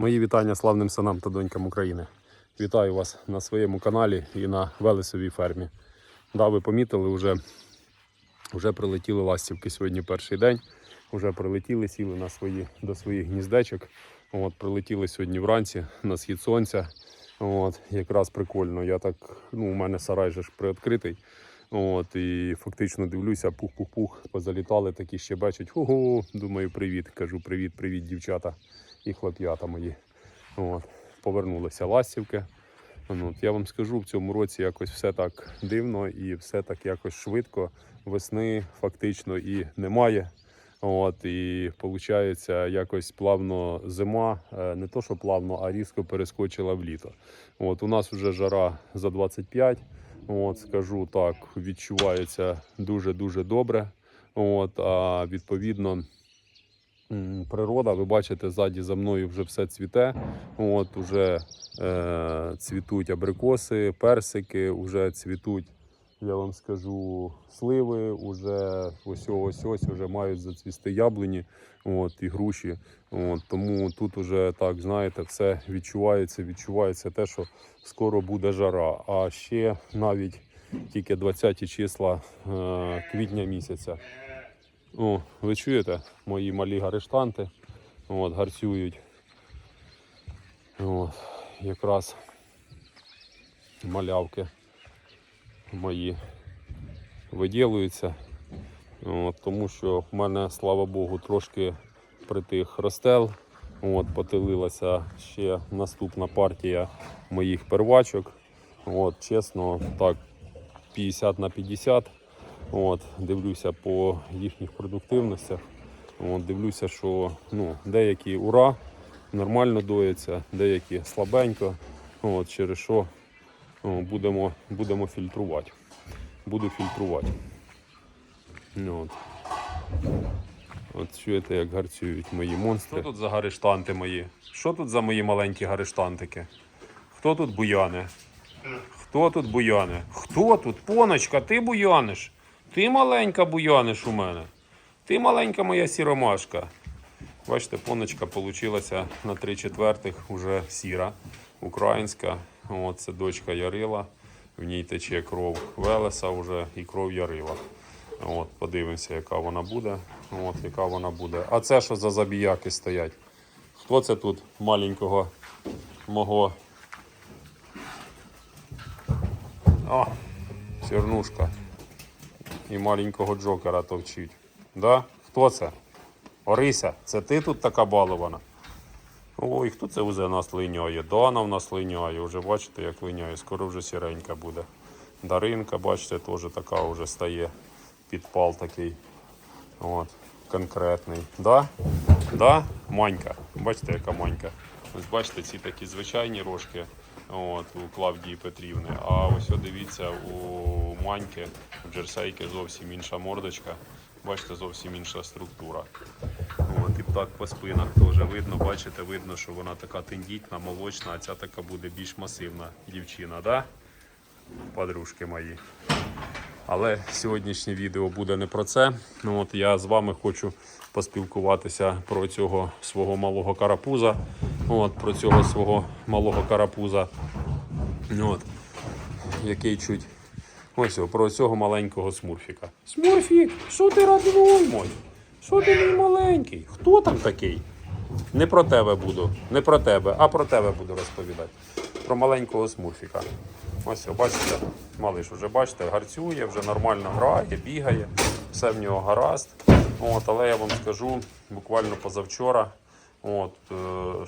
Мої вітання славним синам та донькам України. Вітаю вас на своєму каналі і на Велесовій фермі. Да, ви помітили, вже, вже прилетіли ластівки сьогодні перший день. Вже прилетіли, сіли на свої, до своїх гніздечок. От, прилетіли сьогодні вранці на схід сонця. От, якраз прикольно. Я так, ну, у мене сарай же ж приоткритий. От, і фактично дивлюся, пух-пух-пух, позалітали такі ще бачать. Ого, думаю, привіт. Кажу, привіт, привіт, дівчата і хлоп'ята мої. От, повернулися ластівки. Ну, От, я вам скажу, в цьому році якось все так дивно і все так якось швидко. Весни фактично і немає. От, і виходить, якось плавно зима, е, не то, що плавно, а різко перескочила в літо. От, у нас вже жара за 25. От, скажу так, відчувається дуже-дуже добре. От, а відповідно, природа, ви бачите, ззаді за мною вже все цвіте. От, уже е, цвітуть абрикоси, персики, вже цвітуть, я вам скажу, сливи, уже ось ось ось вже мають зацвісти яблуні от, і груші. От, тому тут уже так, знаєте, все відчувається, відчувається те, що скоро буде жара. А ще навіть тільки 20 числа е, квітня місяця. О, ви чуєте, мої малі гарештанти от, гарцюють. От, якраз малявки мої виділуються. От, тому що в мене, слава Богу, трошки притих ростел. От, потилилася ще наступна партія моїх первачок. От, чесно, так, 50 на 50. От, дивлюся по їхніх продуктивностях. От, дивлюся, що ну, деякі ура, нормально доїться, деякі слабенько. От, через що о, будемо, будемо фільтрувати. Буду фільтрувати. Ну, От. От чуєте, як гарцюють мої монстри. Що тут за гарештанти мої? Що тут за мої маленькі гарештантики? Хто тут буяне? Хто тут буяне? Хто тут? Поночка, ти буяниш? Ти маленька буяниш у мене. Ти маленька моя сіромашка. Бачите, поночка получилася на 3 четвертих уже сіра, українська. От, це дочка Ярила. В ній тече кров Велеса вже і кров Ярила. От, подивимося, яка вона буде. От, яка вона буде. А це що за забіяки стоять? Хто це тут маленького мого? О, сірнушка. І маленького Джокера товчить. Да? Хто це? Орися, це ти тут така балована? Ой, хто це вже нас линяє? Дана в нас линяє. Вже бачите, як линяє. Скоро вже сіренька буде. Даринка, бачите, теж така вже стає. Підпал такий. От, конкретний. Да? Да? Манька. Бачите, яка манька. Ось бачите, ці такі звичайні рожки от, у Клавдії Петрівни. А ось дивіться, у маньки, у джерсейки зовсім інша мордочка. Бачите, зовсім інша структура. От, і так по спинах теж видно, бачите, видно, що вона така тендітна, молочна, а ця така буде більш масивна дівчина, да? Подружки мої. Але сьогоднішнє відео буде не про це. Ну, от я з вами хочу поспілкуватися про цього свого малого карапуза. От, про цього свого малого карапуза. От, який чуть. Ось про цього маленького смурфіка. Смурфік, що ти радував мой? Що ти мій маленький? Хто там такий? Не про тебе буду, не про тебе, а про тебе буду розповідати. Про маленького смурфіка. Ось, бачите, малиш вже бачите, гарцює, вже нормально грає, бігає, все в нього гаразд. От, але я вам скажу, буквально позавчора от, е,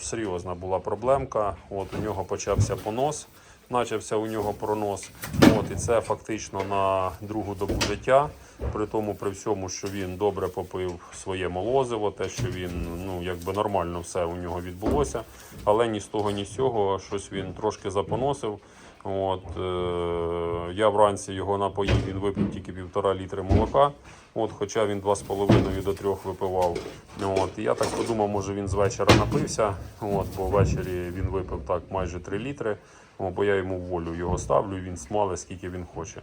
серйозна була проблемка. От, у нього почався понос, почався у нього пронос. От, і це фактично на другу добу життя. При тому, при всьому, що він добре попив своє молозиво, те, що він ну, якби нормально все у нього відбулося. Але ні з того, ні з цього щось він трошки запоносив. От, е, я вранці його напоїв, він випив тільки півтора літри молока. От, хоча він 2,5 до 3 випивав. От, я так подумав, може він з вечора напився, от, бо ввечері він випив так майже 3 літри, О, бо я йому волю його ставлю, він смале скільки він хоче.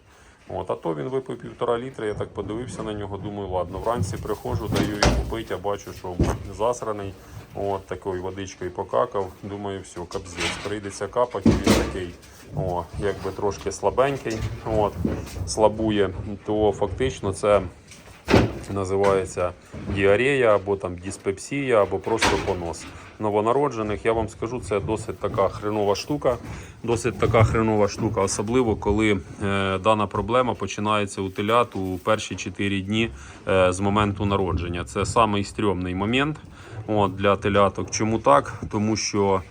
От, а то він випив півтора літра, я так подивився на нього, думаю, ладно, вранці приходжу, даю йому пити, а бачу, що засраний. От такою водичкою покакав. Думаю, все, капзець, прийдеться капати, він такий, о, якби трошки слабенький, от, слабує, то фактично це називається діарея або там диспепсія, або просто понос. Новонароджених, я вам скажу, це досить така хренова штука. Досить така хренова штука, особливо коли е, дана проблема починається у телят у перші 4 дні е, з моменту народження. Це самий стрьомний момент от, для теляток. Чому так? Тому що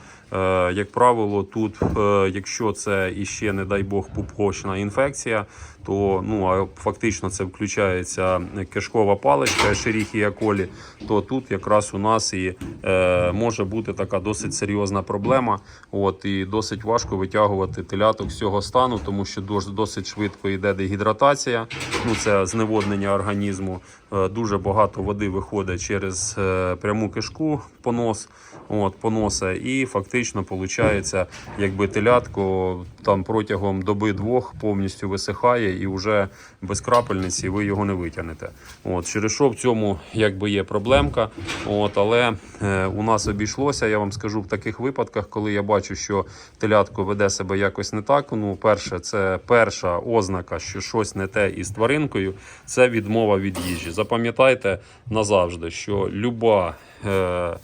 Як правило, тут, е, якщо це іще, не дай Бог, пупочна інфекція, то ну а фактично це включається кишкова паличка Escherichia coli, то тут якраз у нас і е, може бути така досить серйозна проблема. От і досить важко витягувати теляток з цього стану, тому що досить швидко йде дегідратація. Ну це зневоднення організму. Е, Дуже багато води виходить через е, пряму кишку понос, от поноса, і фактично виходить, якби телятко там протягом доби двох повністю висихає і вже без крапельниці ви його не витягнете. От через що в цьому якби є проблемка. От, але е, у нас обійшлося. Я вам скажу в таких випадках, коли я бачу, що телятко веде себе якось не так. Ну, перше, це перша ознака, що щось не те із тваринкою, це відмова від їжі. Запам'ятайте назавжди, що люба. Е,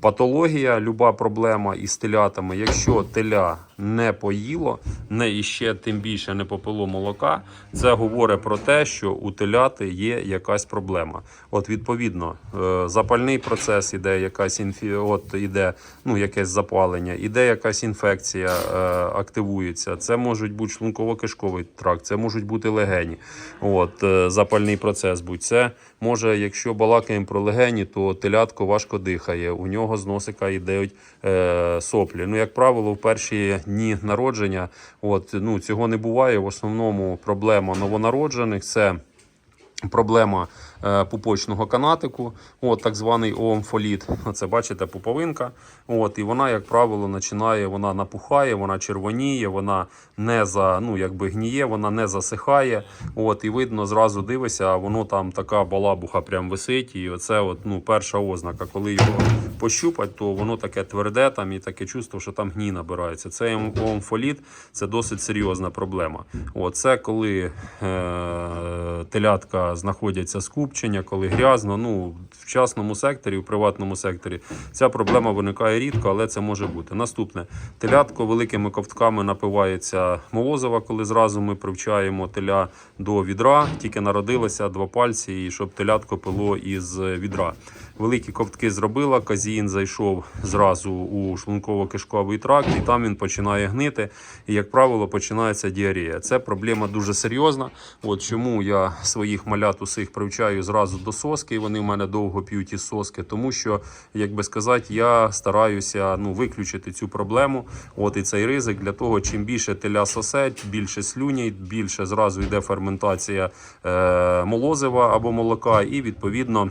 Патологія, люба проблема із телятами, якщо теля не поїло, не іще тим більше не попило молока, це говорить про те, що у теляти є якась проблема. От відповідно, е, запальний процес іде, якась інфі... от іде ну, якесь запалення, іде якась інфекція, е, активується. Це можуть бути шлунково-кишковий тракт, це можуть бути легені. От е, запальний процес будь це може, якщо балакаємо про легені, то телятко важко дихає. У нього з носика йдуть е, соплі. Ну, як правило, в перші дні народження от, ну, цього не буває. В основному проблема новонароджених це. Проблема пупочного канатику, от так званий оомфоліт. Це бачите, пуповинка. От, і вона, як правило, починає, вона напухає, вона червоніє, вона не за, ну, якби гніє, вона не засихає. От, і видно, зразу дивишся, а воно там така балабуха прям висить. І оце от, ну, перша ознака. Коли його пощупать, то воно таке тверде там і таке чувство, що там гній набирається. Це оомфоліт, це досить серйозна проблема. От, це коли е, телятка знаходяться скупчення, коли грязно. Ну, в частному секторі, в приватному секторі ця проблема виникає рідко, але це може бути. Наступне телятко великими ковтками напивається молозова, коли зразу ми привчаємо теля до відра, тільки народилося два пальці, і щоб телятко пило із відра. Великі ковтки зробила, казіїн зайшов зразу у шлунково-кишковий тракт, і там він починає гнити. І, як правило, починається діарея. Це проблема дуже серйозна. От чому я своїх малят усіх привчаю зразу до соски, і вони в мене довго п'ють із соски, тому що, як би сказати, я стараюся ну, виключити цю проблему. От і цей ризик для того, чим більше теля сосе, більше слюній, більше зразу йде ферментація е, молозива або молока, і відповідно.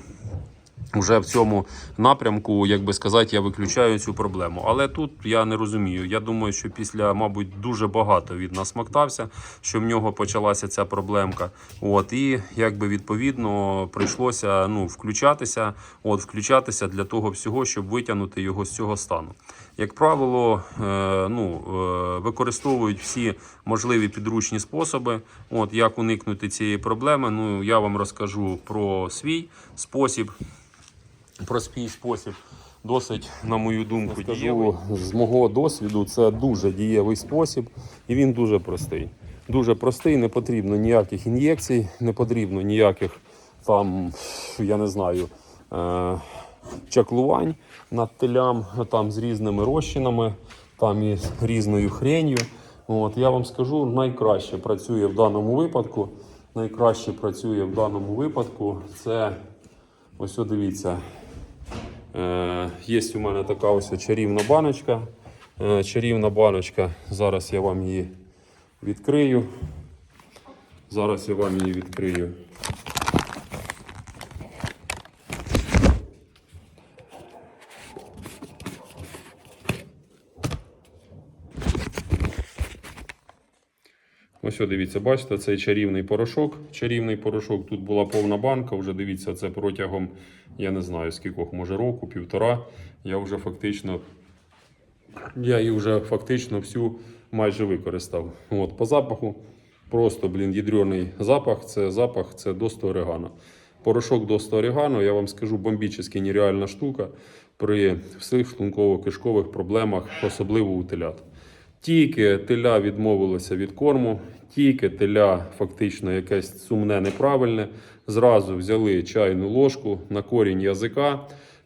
Уже в цьому напрямку, як би сказати, я виключаю цю проблему. Але тут я не розумію. Я думаю, що після, мабуть, дуже багато від нас смоктався, що в нього почалася ця проблемка. От і якби відповідно прийшлося ну, включатися, от включатися для того всього, щоб витягнути його з цього стану. Як правило, е, ну, е, використовують всі можливі підручні способи. От як уникнути цієї проблеми. Ну я вам розкажу про свій спосіб про свій спосіб досить, на мою думку, дієвий. З мого досвіду це дуже дієвий спосіб, і він дуже простий. Дуже простий, не потрібно ніяких ін'єкцій, не потрібно ніяких там, я не знаю, е- чаклувань над телям, там з різними розчинами, там і з різною хренью. От, я вам скажу, найкраще працює в даному випадку. Найкраще працює в даному випадку це Ось дивіться. Е, є у мене така ось чарівна баночка. Е, чарівна баночка. Зараз я вам її відкрию. Зараз я вам її відкрию. Ось, дивіться, бачите, цей чарівний порошок. Чарівний порошок, тут була повна банка. Вже дивіться, це протягом, я не знаю скількох, може року, півтора. Я вже фактично я її вже фактично всю майже використав. От, по запаху просто, блін, ядрений запах. Це запах, це досто орегано. Порошок досто орегано, я вам скажу, бомбічно нереальна штука при всіх шлунково-кишкових проблемах, особливо у телят. Тільки теля відмовилося від корму, тільки теля фактично якесь сумне неправильне. Зразу взяли чайну ложку на корінь язика,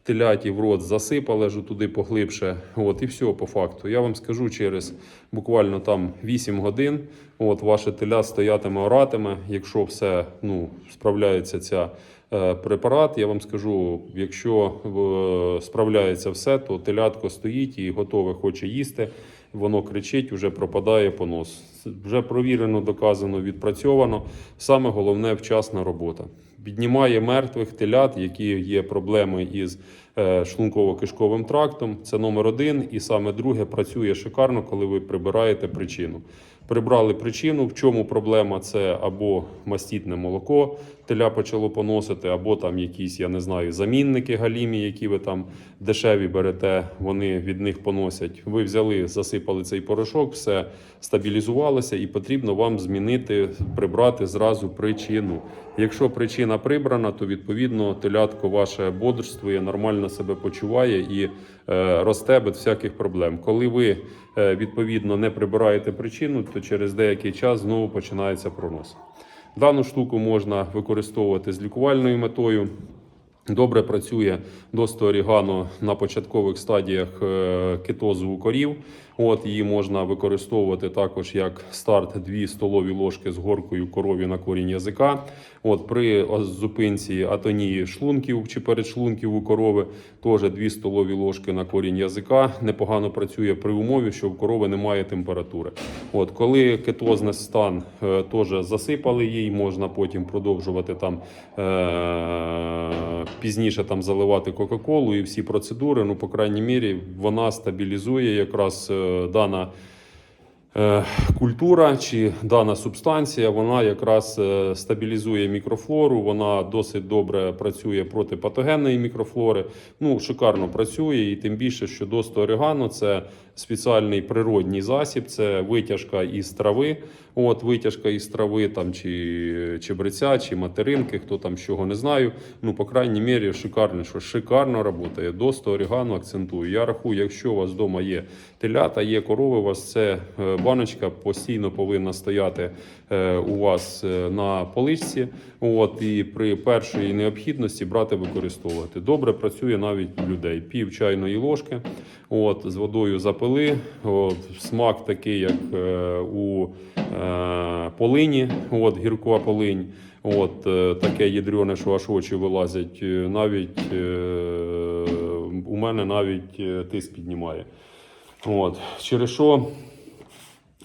теляті в рот засипали ж туди поглибше. От і все по факту. Я вам скажу через буквально там 8 годин. От ваше теля стоятиме, оратиме. Якщо все ну, справляється ця е, препарат, я вам скажу, якщо е, справляється все, то телятко стоїть і готове хоче їсти. Воно кричить, вже пропадає понос. Вже провірено, доказано, відпрацьовано. Саме головне вчасна робота. Піднімає мертвих телят, які є проблеми із е, шлунково-кишковим трактом. Це номер один. І саме друге працює шикарно, коли ви прибираєте причину. Прибрали причину, в чому проблема це або мастітне молоко, теля почало поносити, або там якісь, я не знаю, замінники галімі, які ви там дешеві берете, вони від них поносять. Ви взяли, засипали цей порошок, все стабілізувалося, і потрібно вам змінити, прибрати зразу причину. Якщо причина прибрана, то відповідно телятко ваше бодрствує, нормально себе почуває і е, росте без всяких проблем. Коли ви е, відповідно не прибираєте причину, то через деякий час знову починається пронос. Дану штуку можна використовувати з лікувальною метою. Добре працює досто орігано на початкових стадіях е, кетозу у корів. От її можна використовувати також як старт 2 столові ложки з горкою корові на корінь язика. От при зупинці атонії шлунків чи передшлунків у корови теж 2 столові ложки на корінь язика. Непогано працює при умові, що в корови немає температури. От коли кетозний стан е, теж засипали їй, можна потім продовжувати там. Е- пізніше там заливати Кока-Колу і всі процедури. Ну, по крайній мірі, вона стабілізує якраз е, дана. е, Культура чи дана субстанція, вона якраз е, стабілізує мікрофлору, вона досить добре працює проти патогенної мікрофлори. Ну, шикарно працює, і тим більше, що досто орегано це спеціальний природній засіб, це витяжка із трави. От витяжка із трави там чи чебреця, чи материнки, хто там з чого не знаю. Ну, по крайній мірі, шикарно, що шикарно працює. Досто орегано акцентую. Я рахую, якщо у вас вдома є телята, є корови, у вас це е, баночка постійно повинна стояти е, у вас е, на поличці. От і при першій необхідності брати використовувати. Добре працює навіть людей. Пів чайної ложки. От з водою запили. От, смак такий, як е, у е, полині. От гіркова полинь. От е, таке ядрене, що аж очі вилазять. Навіть у мене навіть тиск піднімає. От через що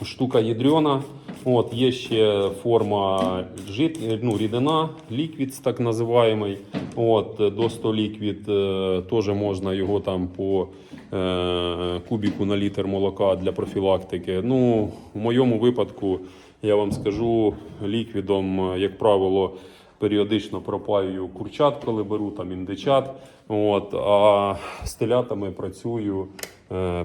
штука ядрена. От, є ще форма жит, ну, рідина, ліквід, так називаємий. От, до 100 ліквід е, теж можна його там по е, кубіку на літр молока для профілактики. Ну, в моєму випадку я вам скажу ліквідом, е, як правило, періодично пропаюю курчат, коли беру там індичат. От, а з телятами працюю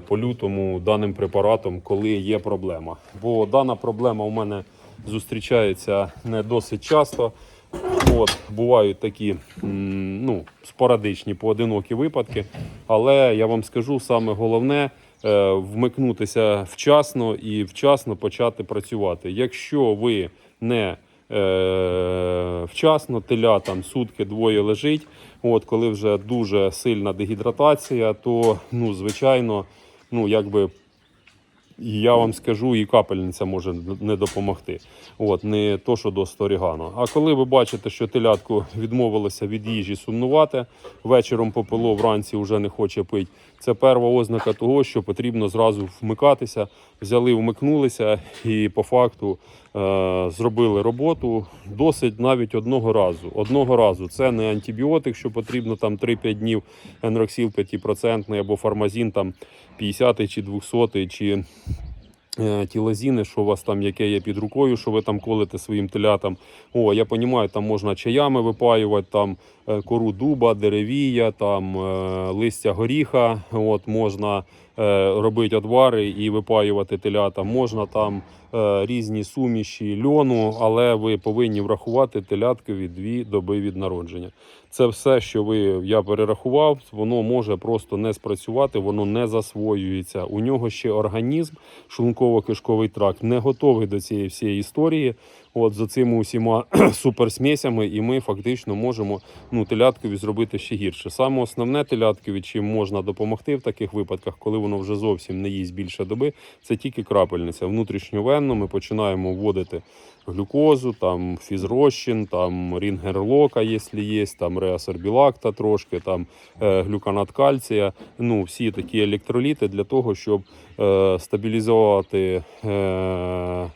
по лютому даним препаратом, коли є проблема. Бо дана проблема у мене зустрічається не досить часто. От, бувають такі ну, спорадичні поодинокі випадки. Але я вам скажу саме головне е, вмикнутися вчасно і вчасно почати працювати. Якщо ви не е, вчасно, теля там сутки двоє лежить. От коли вже дуже сильна дегідратація, то ну, звичайно, ну якби і я вам скажу, і капельниця може не допомогти. От, не то, що до сторігано. А коли ви бачите, що телятку відмовилося від їжі сумнувати, вечором попило, вранці вже не хоче пити. Це перша ознака того, що потрібно зразу вмикатися. Взяли, вмикнулися і по факту е- зробили роботу досить навіть одного разу. Одного разу це не антибіотик, що потрібно там 3-5 днів енроксіл 5% або фармазін там 50 чи 200 чи е, тілозіни, що у вас там яке є під рукою, що ви там колите своїм телятам. О, я розумію, там можна чаями випаювати, там е, кору дуба, деревія, там е, листя горіха. От можна робити одвари і випаювати телята. Можна там е, різні суміші льону, але ви повинні врахувати теляткові дві доби від народження. Це все, що ви я перерахував, воно може просто не спрацювати, воно не засвоюється. У нього ще організм, шлунково-кишковий тракт, не готовий до цієї всієї історії. От за цими усіма суперсмісями, і ми фактично можемо ну, теляткові зробити ще гірше. Саме основне теляткові, чим можна допомогти в таких випадках, коли воно вже зовсім не їсть більше доби, це тільки крапельниця. Внутрішньовенно ми починаємо вводити глюкозу, там фізрозчин, там рінгерлока, якщо є, там реасорбілакта трошки, там е, глюканат кальція. Ну, всі такі електроліти для того, щоб е, стабілізувати. Е,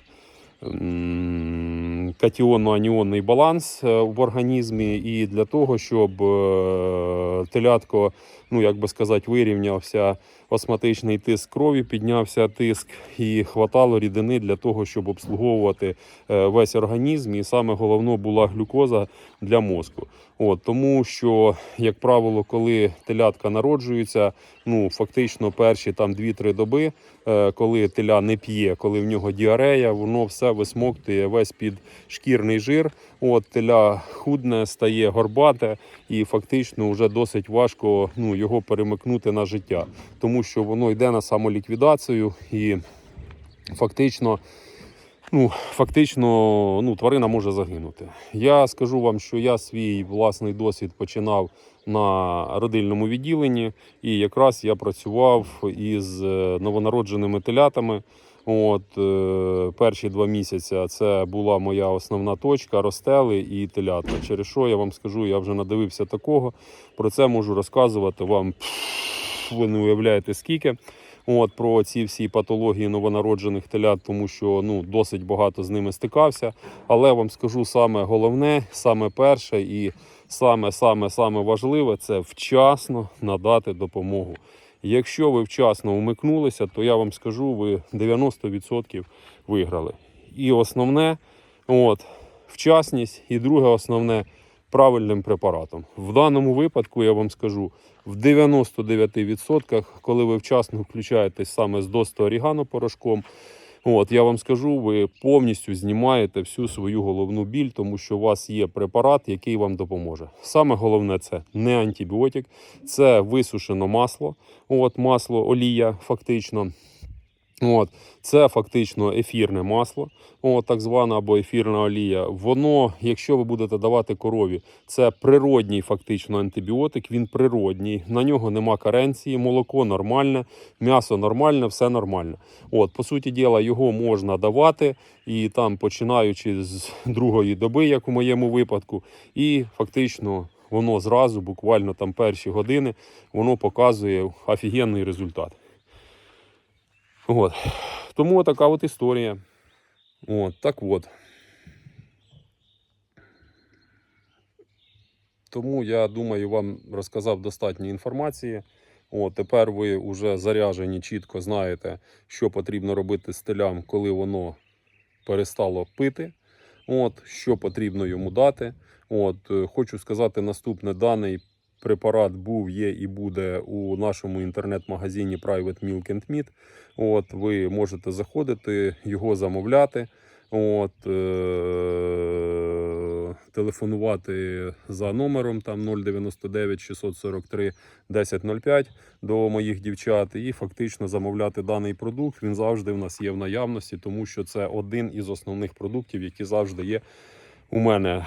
катіонно-аніонний баланс е, в організмі, і для того, щоб е, телятко, ну як би сказати, вирівнявся осматичний тиск крові, піднявся тиск і хватало рідини для того, щоб обслуговувати е, весь організм. І саме головне була глюкоза для мозку. От, тому що, як правило, коли телятка народжуються, ну фактично перші там 2-3 доби, е, коли теля не п'є, коли в нього діарея, воно все висмоктує весь під шкірний жир. От теля худне, стає горбате, і фактично вже досить важко ну, його перемикнути на життя, тому що воно йде на самоліквідацію і фактично. Ну, фактично, ну, тварина може загинути. Я скажу вам, що я свій власний досвід починав на родильному відділенні, і якраз я працював із е, новонародженими телятами. От е, перші два місяці це була моя основна точка, ростели і телята. Через що я вам скажу, я вже надивився такого. Про це можу розказувати вам. Ви не уявляєте скільки. От про ці всі патології новонароджених телят, тому що ну досить багато з ними стикався. Але вам скажу саме головне, саме перше і саме саме саме важливе це вчасно надати допомогу. Якщо ви вчасно умикнулися, то я вам скажу, ви 90% виграли. І основне, от, вчасність, і друге основне правильним препаратом. В даному випадку я вам скажу, в 99%, коли ви вчасно включаєтесь саме з досто орігано порошком, От, я вам скажу, ви повністю знімаєте всю свою головну біль, тому що у вас є препарат, який вам допоможе. Саме головне це не антибіотик, це висушено масло. От, масло, олія, фактично. От, це фактично ефірне масло, от, так звана або ефірна олія. Воно, якщо ви будете давати корові, це природній фактично антибіотик, він природній, на нього нема каренції, молоко нормальне, м'ясо нормальне, все нормально. От, по суті діла, його можна давати, і там, починаючи з другої доби, як у моєму випадку, і фактично воно зразу, буквально там перші години, воно показує офігенний результат. От. Тому така от історія. От, так от. Тому я думаю, вам розказав достатньо інформації. От, тепер ви вже заряжені, чітко знаєте, що потрібно робити з телям, коли воно перестало пити. От, що потрібно йому дати. От, е, хочу сказати наступне: даний препарат був, є і буде у нашому інтернет-магазині Private Milk and Meat. От, ви можете заходити, його замовляти. От, е- телефонувати за номером там 099 643 1005 до моїх дівчат і фактично замовляти даний продукт. Він завжди в нас є в наявності, тому що це один із основних продуктів, які завжди є у мене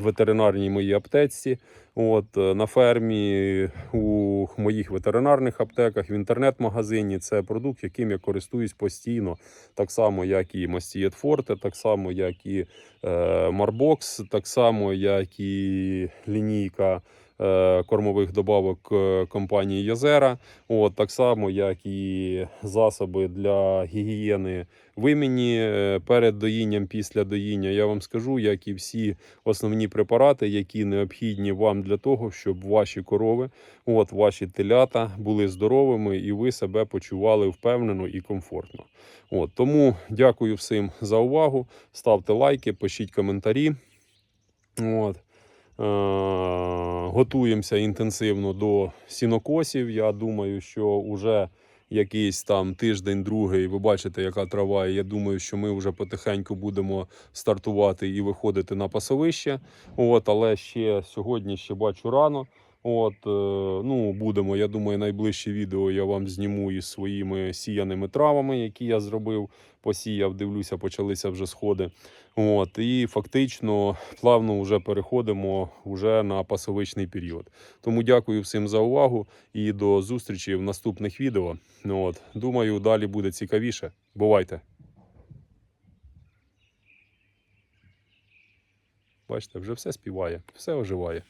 в ветеринарній моїй аптеці. От е, на фермі у моїх ветеринарних аптеках в інтернет-магазині. Це продукт, яким я користуюсь постійно, так само, як і Мастієт Форте, так само, як і е, Марбокс, так само, як і лінійка е, кормових добавок е, компанії Йозера. От так само, як і засоби для гігієни вимені е, перед доїнням, після доїння. Я вам скажу, як і всі основні препарати, які необхідні вам для того, щоб ваші корови, от ваші телята були здоровими і ви себе почували впевнено і комфортно. От тому дякую всім за увагу. Ставте лайки, пишіть коментарі. От. Е, готуємося інтенсивно до сінокосів. Я думаю, що вже якийсь там тиждень-другий, ви бачите, яка трава. і Я думаю, що ми вже потихеньку будемо стартувати і виходити на пасовище. От, але ще сьогодні ще бачу рано. От, е, ну, будемо, я думаю, найближче відео я вам зніму із своїми сіяними травами, які я зробив, посіяв, дивлюся, почалися вже сходи. От, і фактично плавно вже переходимо вже на пасовичний період. Тому дякую всім за увагу і до зустрічі в наступних відео. От, думаю, далі буде цікавіше. Бувайте! Бачите, вже все співає, все оживає.